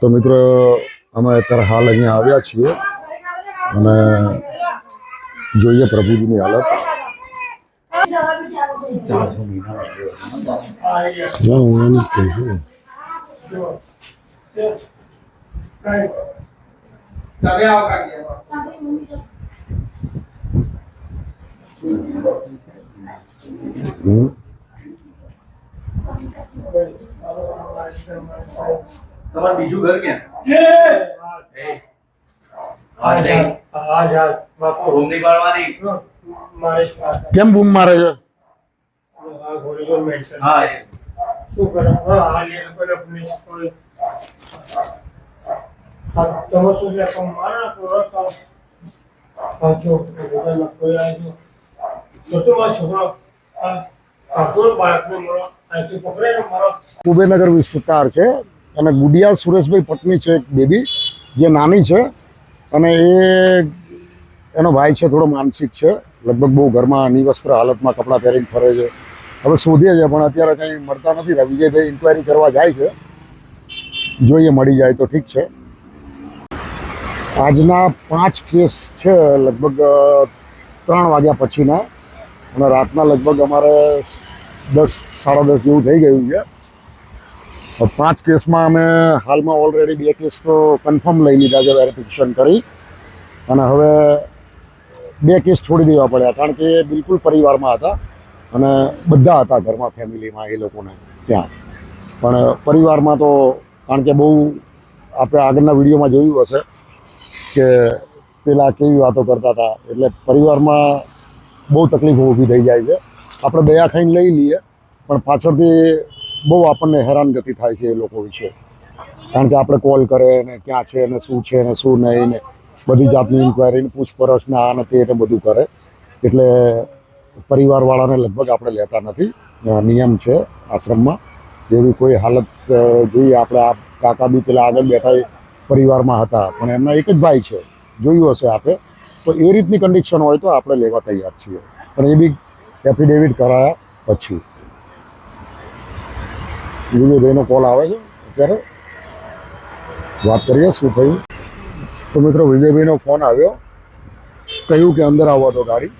તો મિત્રો અમે અત્યારે હાલ અહીંયા આવ્યા છીએ અને જોઈએ પ્રભુજીની હાલત. હમ. તમારું બીજું ઘર ક્યાં? કેમ બૂમ મારે છે. કુબેરનગર વિસ્તાર છે. અને ગુડિયા સુરેશભાઈ પત્ની છે એક બેબી, જે નાની છે અને એ એનો ભાઈ છે થોડો માનસિક છે, લગભગ બહુ ઘરમાં નિવસ્ત્ર હાલતમાં કપડાં પહેરીને ફરે છે. હવે શોધીએ છે પણ અત્યારે કંઈ મળતા નથી. વિજયભાઈ ઇન્ક્વાયરી કરવા જાય છે. જોઈએ, મળી જાય તો ઠીક છે. આજના પાંચ કેસ છે, લગભગ ત્રણ વાગ્યા પછીના. અને રાતના લગભગ અમારે દસ, સાડા દસ જેવું થઈ ગયું છે. પાંચ કેસમાં અમે હાલમાં ઓલરેડી બે કેસ તો કન્ફર્મ લઈ લીધા છે વેરિફિકેશન કરી. અને હવે બે કેસ છોડી દેવા પડ્યા, કારણ કે એ બિલકુલ પરિવારમાં હતા અને બધા હતા ઘરમાં, ફેમિલીમાં એ લોકોને ત્યાં. પણ પરિવારમાં તો, કારણ કે બહુ આપણે આગળના વિડીયોમાં જોયું હશે કે પેલા કેવી વાતો કરતા હતા, એટલે પરિવારમાં બહુ તકલીફો ઊભી થઈ જાય છે. આપણે દયા ખાઈને લઈ લઈએ, પણ પાછળથી બહુ આપણને હેરાનગતિ થાય છે એ લોકો વિશે. કારણ કે આપણે કોલ કરે ને ક્યાં છે ને શું છે ને શું નહીં ને બધી જાતની ઇન્ક્વાયરી પૂછપરછ ને આ ને તે ને બધું કરે. એટલે પરિવારવાળાને લગભગ આપણે લેતા નથી. નિયમ છે આશ્રમમાં. જેવી કોઈ હાલત જોઈએ આપણે આ કાકા બી પેલા આગળ બેઠા એ પરિવારમાં હતા. પણ એમના એક જ ભાઈ છે. જોયું હશે આપે. તો એ રીતની કન્ડિશન હોય તો આપણે લેવા તૈયાર છીએ. પણ એ બી એફિડેવિટ કરાયા પછી. વિજયભાઈનો કોલ આવે છે, અત્યારે વાત કરીએ શું થયું. તો મિત્રો વિજયભાઈનો ફોન આવ્યો, કહ્યું કે અંદર આવવા તો ગાડી.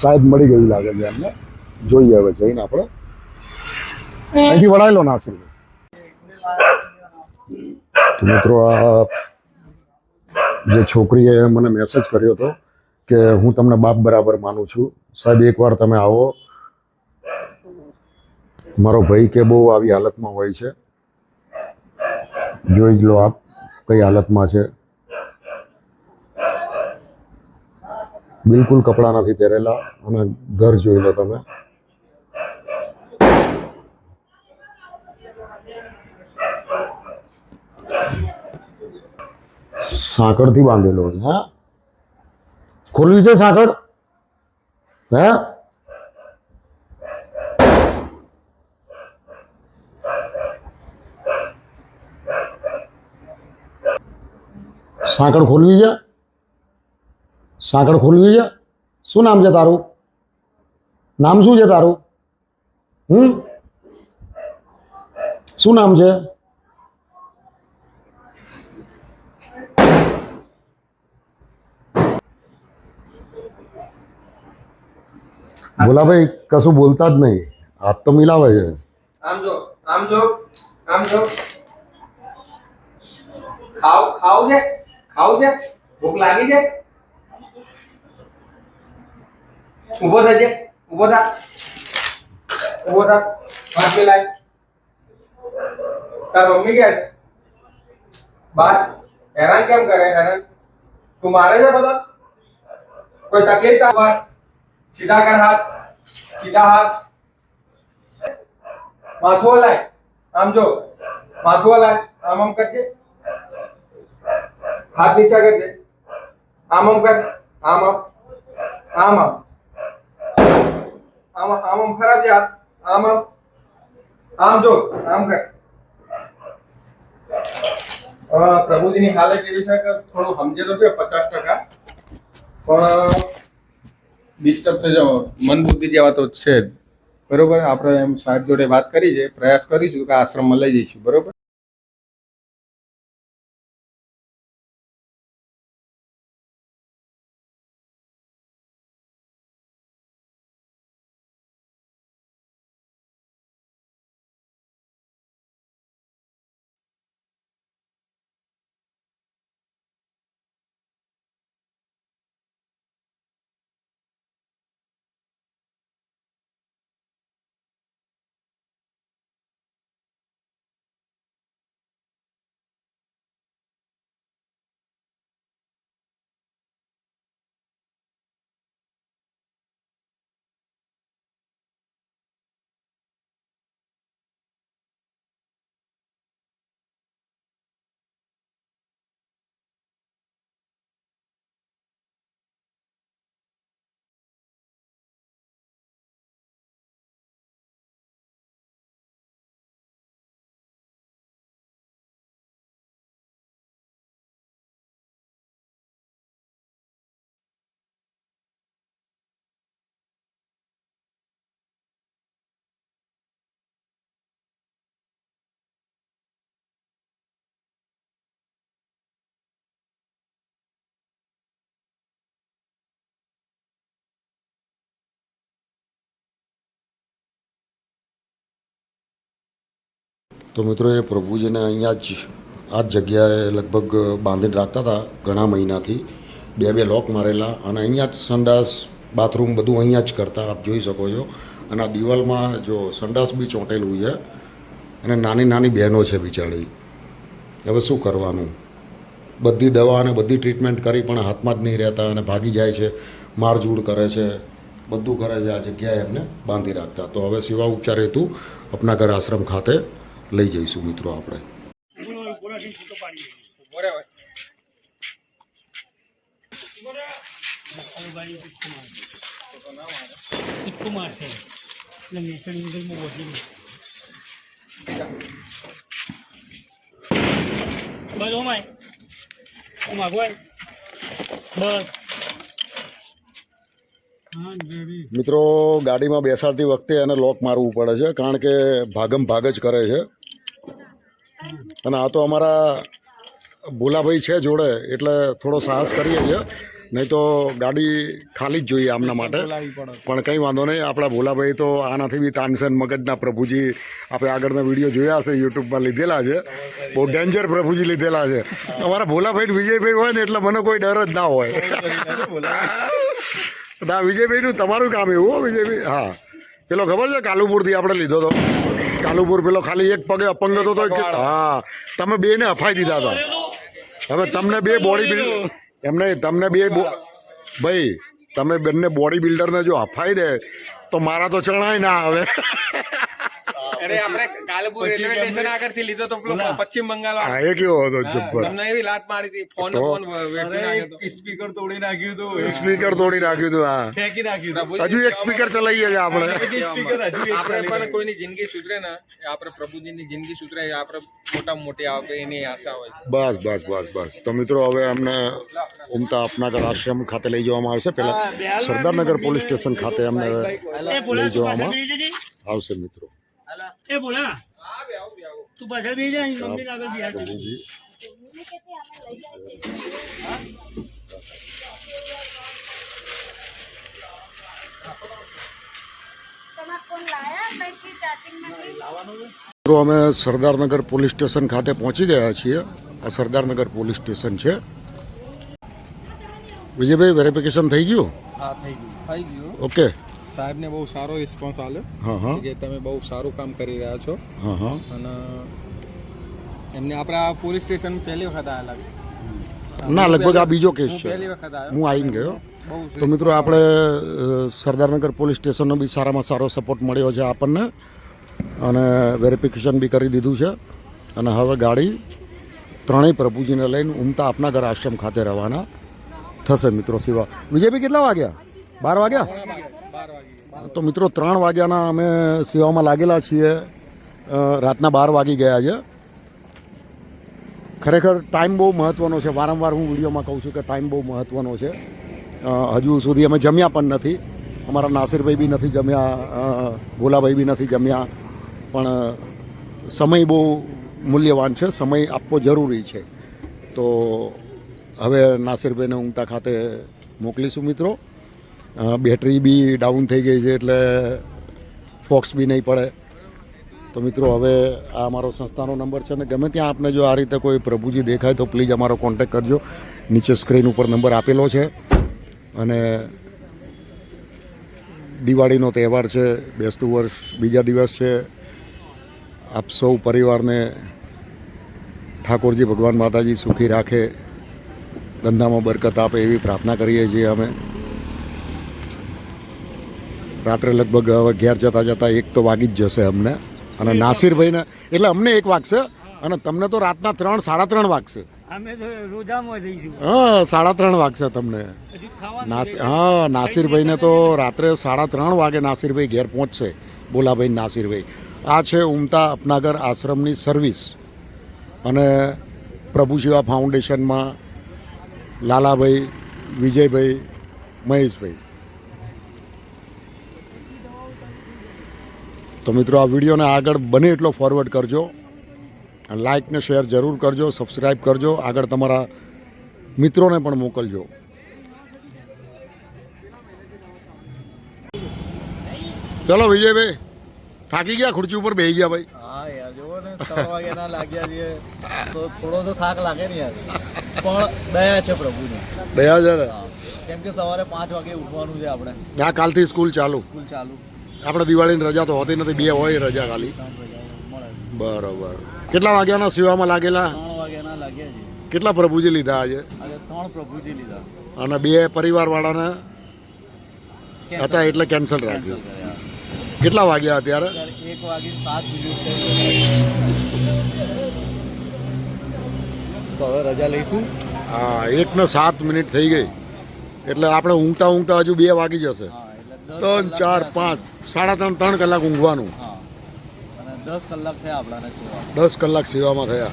શાયદ મળી ગયું લાગે છે એમને. જોઈએ હવે જઈને આપણે. અહીંથી વળાયેલો નાસિર તો મિત્રો આ જે છોકરીએ મને મેસેજ કર્યો હતો કે હું તમને બાપ બરાબર માનું છું. સાહેબ, એકવાર તમે આવો. મારો ભાઈ કે બહુ આવી હાલતમાં હોય છે. જોઈ જ લો આપ કઈ હાલતમાં છે. બિલકુલ કપડાં નથી પહેરેલા અને ઘર જોઈ લો તમે. સાંકળથી બાંધેલો છે, હા? ખોલવી છે સાંકળ? હે? સાંકળ ખોલવી છે સાંકળ ખોલવી છે શું નામ છે તારું નામ શું છે તારું હમ શું નામ છે ભોલાભાઈ કશું બોલતા જ નહીં હાથ તો મિલાવે છે આમ જો આમ જો આમ જો ખાવ ખાવ છે ખાવ છે ભૂખ લાગી છે ઊભો થજે ઊભો થા ઊભો થા હાથ મિલાય તાર મમ્મી ક્યાં છે બાર હેરાન કેમ કરે હેરાન તું મારે છે બધા કોઈ તકલીફ તાર બાર સીધા કર હાથ સીધા હાથ માથું હલાય આમ જો માથું હલાય આમ આમ કરજે હાથ નીચે કરજે આમ આમ કર. આમ આમ. આમ આમ. આમ આમ. આમ ફરાવજે હાથ. આમ આમ. આમ જો. આમ કર. પ્રભુજીની હાલત એવી છે કે થોડું સમજે તો છે, પચાસ ટકા. પણ ડિસ્ટર્બ થઈ જાવ મન બુદ્ધિ જેવા તો છે જ. બરોબર? આપણે એમ સાહેબ જોડે વાત કરી છે. પ્રયાસ કરીશું કે આશ્રમમાં લઈ જઈશું. બરોબર? તો મિત્રો એ પ્રભુજીને અહીંયા જ આ જ જગ્યાએ લગભગ બાંધીને રાખતા હતા ઘણા મહિનાથી. બે બે લોક મારેલા અને અહીંયા જ સંડાસ, બાથરૂમ બધું અહીંયા જ કરતા, આપ જોઈ શકો છો. અને આ દિવાલમાં જો સંડાસ બી ચોંટેલું છે અને નાની નાની બહેનો છે બિચારી. હવે શું કરવાનું? બધી દવા અને બધી ટ્રીટમેન્ટ કરી પણ હાથમાં જ નહીં રહેતા અને ભાગી જાય છે, મારઝૂડ કરે છે, બધું કરે છે આ જગ્યાએ એમને બાંધી રાખતા. તો હવે સેવા ઉપચાર હેતુ અપના ઘર આશ્રમ ખાતે લઈ જઈશું મિત્રો આપણે. મિત્રો, ગાડીમાં બેસાડતી વખતે એને લોક મારવું પડે છે, કારણ કે ભાગમ ભાગ જ કરે છે. અને આ તો અમારા ભોલાભાઈ છે જોડે એટલે થોડો સાહસ કરીએ છીએ. નહીં તો ગાડી ખાલી જ જોઈએ આમના માટે. પણ કંઈ વાંધો નહીં આપણા ભોલાભાઈ તો આનાથી બી તાનસેન મગજના પ્રભુજી આપણે આગળના વીડિયો જોયા હશે યુટ્યુબમાં લીધેલા છે. બહુ ડેન્જર પ્રભુજી લીધેલા છે. અમારા ભોલાભાઈ વિજયભાઈ હોય ને એટલે મને કોઈ ડર જ ના હોય. ના વિજયભાઈનું તમારું કામ એવું હો વિજયભાઈ. હા. પેલો ખબર છે કાલુપુરથી આપણે લીધો હતો કાલુપુર પેલો ખાલી એક પગે અપંગ હતો તો હા તમે બે ને હફાઈ દીધા હતા. હવે તમને બે બોડી બિલ્ડ એમને તમને બે ભાઈ તમે બંને બોડી બિલ્ડરને જો હફાઈ દે તો મારા તો ચણાય ના આવે. અરે આપણે કાલેપુર રેલવે સ્ટેશન આગળથી લીધો તો પશ્ચિમ બંગાળ હા એ કેવો હતો જબ્બર. તમને એવી લાત મારી હતી ફોન ફોન વેઠી નાખ્યો તો. સ્પીકર તોડી નાખ્યું હતું. સ્પીકર તોડી નાખ્યું હતું હા. ફેંકી નાખ્યું હજુ એક સ્પીકર ચલાવીએ છીએ આપણે. સ્પીકર આપણે પણ કોઈની જિંદગી સુધરે ને આપણે પ્રભુજીની જિંદગી સુધરે આપણે મોટા મોટી આવે એની આશા હોય બસ બસ બસ બસ. તો મિત્રો હવે અમને ઉમતા આપનાગર આશ્રમ ખાતે લઈ જવામાં આવશે. પેલા સરદારનગર પોલીસ સ્ટેશન ખાતે અમને લઈ જવામાં આવશે મિત્રો. એ બોલા તું પાછળ બેસી જા અહીં મમ્મીને આગળ બિહાર જજે. પ્રભુજી તમારા ફોન લાયા કઈ ચાર્જિંગમાં કઈ મિત્રો અમે સરદારનગર પોલીસ સ્ટેશન ખાતે પહોંચી ગયા છીએ આ સરદારનગર પોલીસ સ્ટેશન છે વિજયભાઈ વેરિફિકેશન થઈ ગયું હા થઈ ગયું થઈ ગયું ઓકે સાહેબને બહુ સારો રિસ્પોન્સ આવ્યો હા હા. કે તમે બહુ સારું કામ કરી રહ્યા છો. હા હા. અને એમને આપણા પોલીસ સ્ટેશન પહેલી વખત આવેલા ના લગભગ આ બીજો કેસ છે. હું આવીને ગયો. તો મિત્રો આપણે સરદારનગર પોલીસ સ્ટેશનનો બી સારામાં સારો સપોર્ટ મળ્યો છે આપણને. અને વેરિફિકેશન બી કરી દીધું છે. અને હવે ગાડી ત્રણેય પ્રભુજીને લઈને ઉમતા આપના ઘર આશ્રમ ખાતે રવાના થશે મિત્રો સિવા. વિજયભાઈ કેટલા વાગ્યા? બાર વાગ્યા? તો મિત્રો, ત્રણ વાગ્યાના અમે સેવામાં લાગેલા છીએ. રાતના બાર વાગી ગયા છે. ખરેખર ટાઈમ બહુ મહત્ત્વનો છે. વારંવાર હું વિડીયોમાં કહું છું કે ટાઈમ બહુ મહત્ત્વનો છે. હજુ સુધી અમે જમ્યા પણ નથી. અમારા નાસિરભાઈ બી નથી જમ્યા ભોલાભાઈ બી નથી જમ્યા. પણ સમય બહુ મૂલ્યવાન છે. સમય આપવો જરૂરી છે. તો હવે નાસિરભાઈને ઊંઘતા ખાતે મોકલીશું મિત્રો. બેટરી બી ડાઉન થઈ ગઈ છે એટલે ફોક્સ બી નહીં પડે. તો મિત્રો, હવે આ અમારો સંસ્થાનો નંબર છે ને ગમે ત્યાં આપને જો આ રીતે કોઈ પ્રભુજી દેખાય તો પ્લીઝ અમારો કોન્ટેક કરજો. નીચે સ્ક્રીન ઉપર નંબર આપેલો છે. અને દિવાળીનો તહેવાર છે, બેસતું વર્ષ, બીજા દિવસ છે. આપ સૌ પરિવારને ઠાકોરજી ભગવાન માતાજી સુખી રાખે. ધંધામાં બરકત આપે એવી પ્રાર્થના કરીએ છીએ અમે. રાત્રે લગભગ હવે ઘેર જતા જતા એક તો વાગી જ જશે અમને. અને નાસિરભાઈને એટલે અમને એક વાગશે અને તમને તો રાતના ત્રણ સાડા ત્રણ વાગશે. અમે તો રોજામાં જઈશું. હા સાડા ત્રણ વાગશે તમને. હા નાસિરભાઈને તો રાત્રે સાડા ત્રણ વાગે નાસિરભાઈ ઘેર પહોંચશે. બોલાભાઈ નાસિરભાઈ. આ છે ઉમતા અપનાગર આશ્રમની સર્વિસ. અને પ્રભુ શિવા ફાઉન્ડેશનમાં લાલાભાઈ વિજયભાઈ મહેશભાઈ. તો મિત્રો આ વિડીયોને આગળ બને એટલો ફોરવર્ડ કરજો લાઇક ને શેર જરૂર કરજો સબસ્ક્રાઈબ કરજો. આગળ તમારા મિત્રોને પણ મોકલજો. ચલો વિજયભાઈ થાકી ગયા? ખુરચી ઉપર બેસી ગયા ભાઈ. હા યાર જોવો ને ત્રણ વાગ્યાના લાગ્યા છીએ. તો થોડો તો થાક લાગે ને યાર. પણ દયા છે પ્રભુની. દયા છે કેમ કે સવારે પાંચ વાગે ઉઠવાનું છે આપણે. આ કાલથી સ્કૂલ ચાલુ. સ્કૂલ ચાલુ. આપણે દિવાળીની રજા તો હોતી નથી બે હોય રજા ખાલી. બરોબર. કેટલા વાગ્યાના સેવામાં લાગેલા? કેટલા પ્રભુજી લીધા આજે? ત્રણ પ્રભુજી લીધા. અને બે પરિવારવાળાને વાળાને હતા એટલે કેન્સલ રાખ્યું. કેટલા વાગ્યા અત્યારે? એક વાગે સાત મિનિટ તો હવે રજા લઈશું. હા એક ને સાત મિનિટ થઈ ગઈ. એટલે આપણે ઊંઘતા ઊંઘતા હજુ બે વાગી જશે. ત્રણ ચાર પાંચ સાડા ત્રણ ત્રણ કલાક ઊંઘવાનું. હા. દસ કલાક થયા આપણાને દસ કલાક સેવામાં થયા.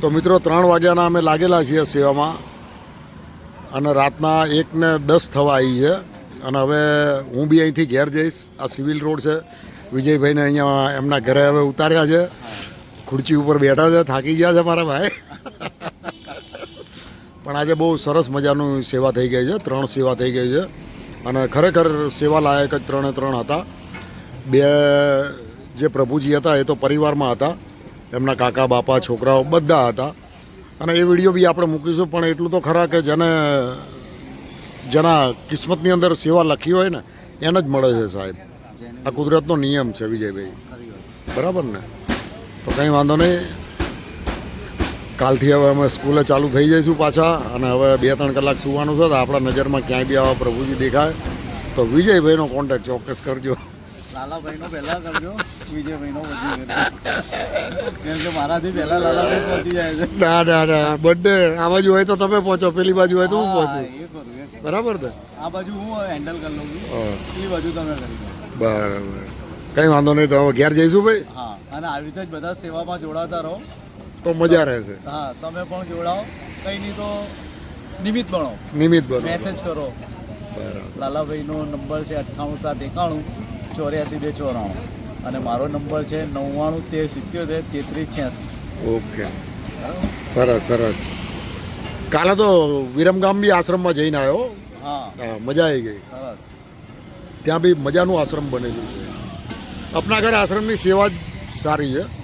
તો મિત્રો ત્રણ વાગ્યાના અમે લાગેલા છીએ સેવામાં. અને રાતના એકને દસ થવા આવી છે. અને હવે હું બી અહીંથી ઘેર જઈશ. આ સિવિલ રોડ છે. વિજયભાઈને અહીંયા એમના ઘરે હવે ઉતાર્યા છે. ખુરચી ઉપર બેઠા છે. થાકી ગયા છે મારા ભાઈ. પણ આજે બહુ સરસ મજાનું સેવા થઈ ગઈ છે. ત્રણ સેવા થઈ ગઈ છે. અને ખરેખર સેવા લાયક જ ત્રણે ત્રણ હતા. બે જે પ્રભુજી હતા એ તો પરિવારમાં હતા. એમના કાકા, બાપા, છોકરાઓ બધા હતા. અને એ વીડિયો બી આપણે મૂકીશું, પણ એટલું તો ખરા કે જેને જેના કિસ્મતની અંદર સેવા લખી હોય ને, એને જ મળે છે સાહેબ. આ કુદરતનો નિયમ છે વિજયભાઈ. બરાબર ને? તો કંઈ વાંધો નહીં. કાલથી હવે અમે સ્કૂલે ચાલુ થઈ જઈશું પાછા અને હવે બે ત્રણ કલાક સુવાનું છે તો આપણા નજરમાં ક્યાંય બી આવા પ્રભુજી દેખાય. તો વિજયભાઈનો કોન્ટેક્ટ ચોક્કસ કરજો. લાલાભાઈનો પહેલા કરજો. વિજયભાઈનો પછી કેમ કે મારાથી પહેલા લાલાભાઈ પહોંચી જાય છે. ના ના ના. બર્થડે આ બાજુ હોય તો તમે પહોંચો. પેલી બાજુ હોય તો હું પહોંચું. બરાબર ને આ બાજુ હું હેન્ડલ કરી લઉં એ બાજુ તમે કરી બરાબર. કંઈ વાંધો નહીં તો હવે ઘેર જઈશું ભાઈ? હા અને આવી રીતે જ બધા સેવામાં જોડાતા રહો. તો મજા રહેશે હા તમે પણ જોડાઓ. કંઈ નહીં તો નિમિત્ત બનો. નિમિત્ત બનો. મેસેજ કરો. બરાબર. લાલાભાઈનો નંબર છે અઠ્ઠાણું સાત એકાણું ચોર્યાસી બે ચોરાણું. અને મારો નંબર છે નવ્વાણું તેર સિત્યોતેર તેત્રીસ છ્યાસી. ઓકે. સરસ સરસ. કાલે તો વિરમગામ બી આશ્રમમાં જઈને આવ્યો. હા. હા મજા આવી ગઈ. સરસ. ત્યાં બી મજાનું આશ્રમ બનેલું છે. આપના ઘરે આશ્રમની સેવા જ સારી છે.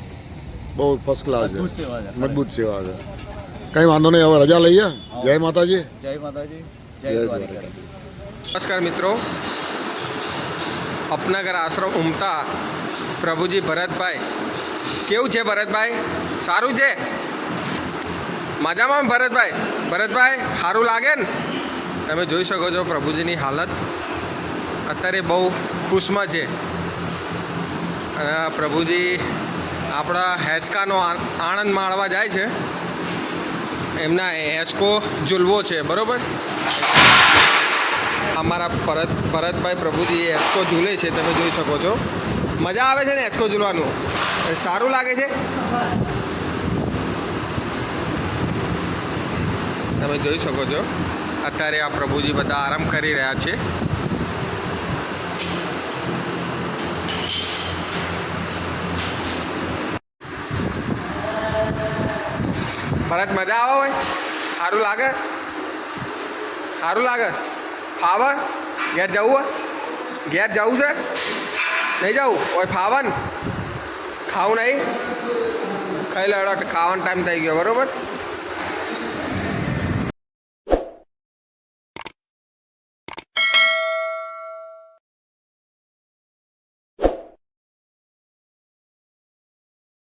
બહુ ફર્સ્ટ ક્લાસ અદ્ભુત છે સેવા મજબૂત સેવા છે. કંઈ વાંધો નહીં હવે રજા લઈએ. જય માતાજી. જય માતાજી. જય જય નમસ્કાર મિત્રો. અપનગર આશ્રમ ઉમતા પ્રભુજી ભરતભાઈ. કેવું છે ભરતભાઈ? સારું છે? મજામાં ભરતભાઈ? ભરતભાઈ સારું લાગે ને? તમે જોઈ શકો છો પ્રભુજીની હાલત. અત્યારે બહુ ખુશમાં છે. અને પ્રભુજી આપણા હેચકાનો આણંદ માણવા જાય છે. એમના હેચકો ઝૂલવો છે, બરાબર? અમારા ભરત ભરતભાઈ પ્રભુજી એ એચકો ઝૂલે છે, તમે જોઈ શકો છો. મજા આવે છે ને એચકો ઝૂલવાનું? સારું લાગે છે? તમે જોઈ શકો છો. અત્યારે આ પ્રભુજી બધા આરામ કરી રહ્યા છે. ભરત મજા આવે હોય સારું લાગે? સારું લાગે? ફાવે ઘેર જવું હોય? ઘેર જવું છે? નહીં જવું? ઓય ફાવન? ખાવું નહીં? ખાઈ લડો ખાવાનો ટાઈમ થઈ ગયો, બરોબર?